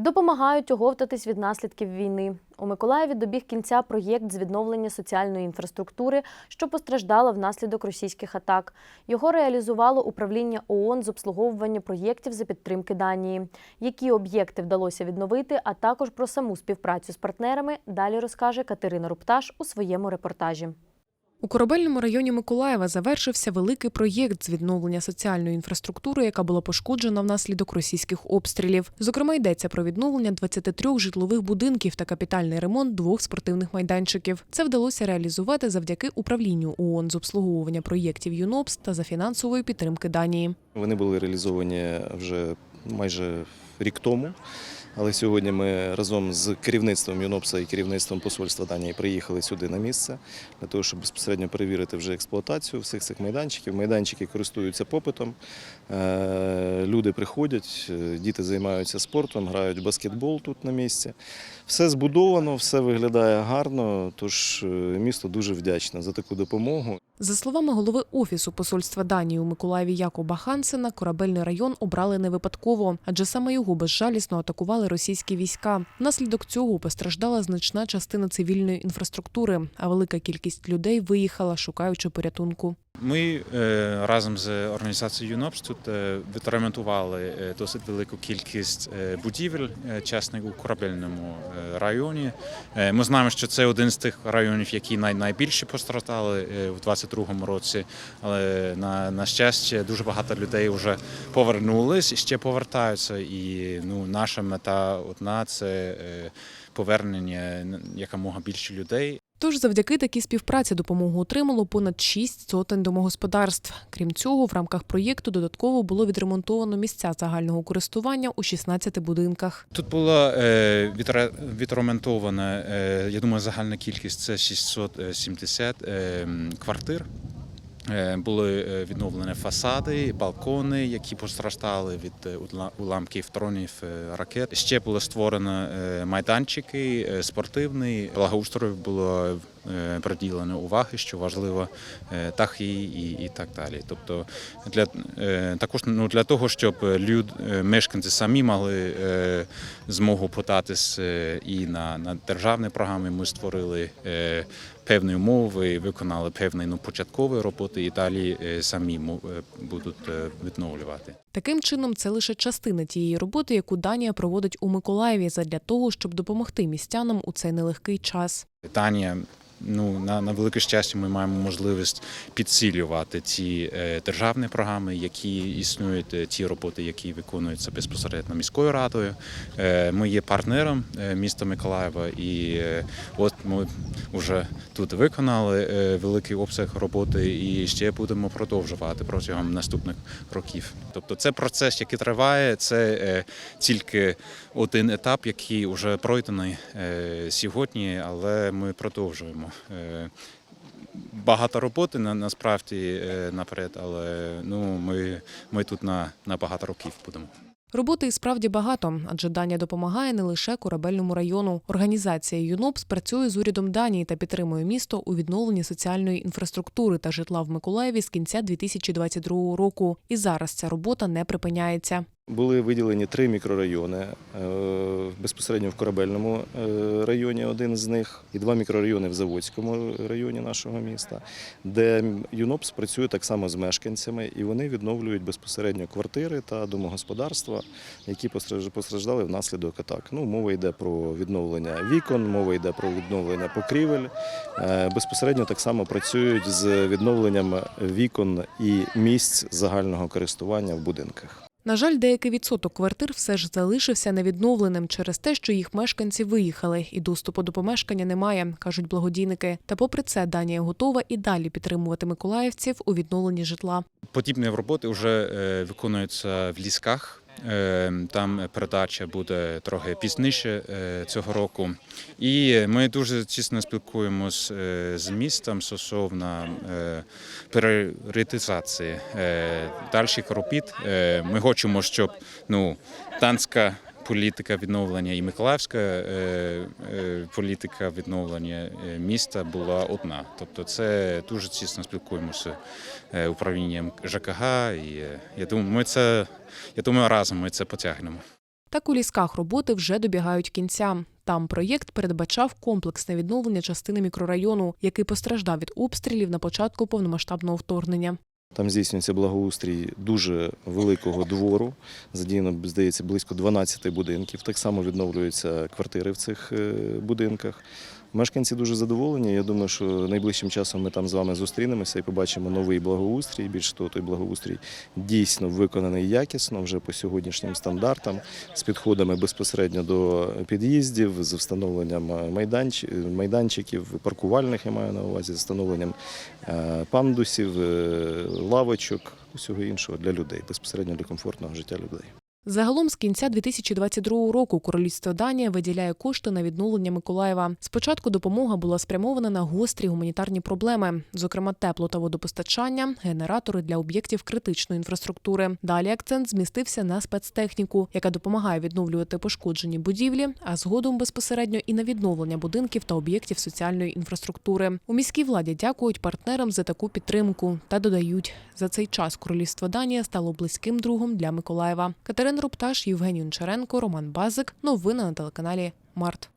Допомагають оговтатись від наслідків війни. У Миколаєві добіг кінця проєкт з відновлення соціальної інфраструктури, що постраждала внаслідок російських атак. Його реалізувало управління ООН з обслуговування проєктів за підтримки Данії. Які об'єкти вдалося відновити, а також про саму співпрацю з партнерами далі розкаже Катерина Рупташ у своєму репортажі. У корабельному районі Миколаєва завершився великий проєкт з відновлення соціальної інфраструктури, яка була пошкоджена внаслідок російських обстрілів. Зокрема, йдеться про відновлення 23 житлових будинків та капітальний ремонт двох спортивних майданчиків. Це вдалося реалізувати завдяки управлінню ООН з обслуговування проєктів ЮНОПС та за фінансової підтримки Данії. Вони були реалізовані вже майже рік тому. Але сьогодні ми разом з керівництвом ЮНОПСа і керівництвом посольства Данії приїхали сюди на місце для того, щоб безпосередньо перевірити вже експлуатацію всіх цих майданчиків. Майданчики користуються попитом. Е, Люди приходять, е, діти займаються спортом, грають баскетбол тут на місці. Все збудовано, все виглядає гарно. Тож е, місто дуже вдячне за таку допомогу. За словами голови офісу посольства Данії у Миколаєві Якоба Хансена, корабельний район обрали не випадково, адже саме його безжалісно атакували російські війська. Внаслідок цього постраждала значна частина цивільної інфраструктури, а велика кількість людей виїхала, шукаючи порятунку. Ми е, разом з організацією ЮНОПС тут е, відремонтували е, досить велику кількість будівель чесних у корабельному районі. Ми знаємо, що це один з тих районів, які най, найбільше постраждали е, у 2022 році. Але на, на щастя, дуже багато людей вже повернулись і ще повертаються. І ну, наша мета одна це повернення якомога більше людей. Тож завдяки такій співпраці допомогу отримало понад шість сотень домогосподарств. Крім цього, в рамках проєкту додатково було відремонтовано місця загального користування у 16 будинках. Тут була е, відремонтована, е, я думаю, загальна кількість це 670 е, квартир. Е, Були е, відновлені фасади, балкони, які постраждали від е, уламків дронів е, ракет. Ще було створено майданчики спортивний. Благоустрою було приділено уваги, що важливо, е, дахи і, і так далі. Тобто для е, також ну, для того, щоб люд, е, мешканці самі мали е, змогу податись е, і на, на державні програми, ми створили е, певні умови, виконали певні ну, початкові роботи і далі е, самі е, будуть е, відновлювати. Таким чином, це лише частина тієї роботи, яку Данія проводить у Миколаєві задля того, щоб допомогти містянам у цей нелегкий час. Питання. Ну, на, на велике щастя, ми маємо можливість підсилювати ці е, державні програми, які існують, е, ті роботи, які виконуються безпосередньо міською радою. Е, ми є партнером міста Миколаєва, і от ми вже тут виконали великий обсяг роботи і ще будемо продовжувати протягом наступних років. Тобто, це процес, який триває, це е, тільки один етап, який вже пройдений е, сьогодні, але ми продовжуємо. Е, Багато роботи на, насправді наперед, але ну, ми, ми тут на, на багато років будемо. Роботи і справді багато, адже Данія допомагає не лише корабельному району. Організація ЮНОПС працює з урядом Данії та підтримує місто у відновленні соціальної інфраструктури та житла в Миколаєві з кінця 2022 року. І зараз ця робота не припиняється. Були виділені три мікрорайони е, безпосередньо в корабельному е, районі, один з них, і два мікрорайони в Заводському районі нашого міста, де ЮНОПС працює так само з мешканцями, і вони відновлюють безпосередньо квартири та домогосподарства, які постраждали внаслідок атак. Ну, мова йде про відновлення вікон, мова йде про відновлення покрівель. Е, Безпосередньо так само працюють з відновленням вікон і місць загального користування в будинках. На жаль, деякий відсоток квартир все ж залишився невідновленим через те, що їх мешканці виїхали, і доступу до помешкання немає, кажуть благодійники. Та попри це, Данія готова і далі підтримувати миколаївців у відновленні житла. Подібні роботи вже е, виконуються в лісках. Е, Там передача буде трохи пізніше е, цього року. І ми дуже тісно спілкуємось е, з містом стосовно е, пріоритизації дальших робіт. Ми хочемо, щоб ну, танська політика відновлення і Миколаївська е, е, політика відновлення е, міста була одна. Тобто, це дуже тісно спілкуємося управлінням ЖКГ. І я думаю, ми це я думаю, разом ми це потягнемо. Так у лісках роботи вже добігають кінця. Там проєкт передбачав комплексне відновлення частини мікрорайону, який постраждав від обстрілів на початку повномасштабного вторгнення. Там здійснюється благоустрій дуже великого двору. Задіяно, здається, близько 12 будинків. Так само відновлюються квартири в цих е, будинках. Мешканці дуже задоволені. Я думаю, що найближчим часом ми там з вами зустрінемося і побачимо новий благоустрій. Більше того, той благоустрій дійсно виконаний якісно вже по сьогоднішнім стандартам, з підходами безпосередньо до під'їздів, з встановленням майданч- майданчиків, паркувальних я маю на увазі, з встановленням е, пандусів, е, лавочок, усього іншого для людей, безпосередньо для комфортного життя людей. Загалом з кінця 2022 року королівство Данія виділяє кошти на відновлення Миколаєва. Спочатку допомога була спрямована на гострі гуманітарні проблеми, зокрема тепло та водопостачання, генератори для об'єктів критичної інфраструктури. Далі акцент змістився на спецтехніку, яка допомагає відновлювати пошкоджені будівлі, а згодом безпосередньо і на відновлення будинків та об'єктів соціальної інфраструктури. У міській владі дякують партнерам за таку підтримку та додають, за цей час королівство Данія стало близьким другом для Миколаєва. Катерина Рупташ, Євгеній Унчаренко, Роман Базик. Новини на телеканалі Март.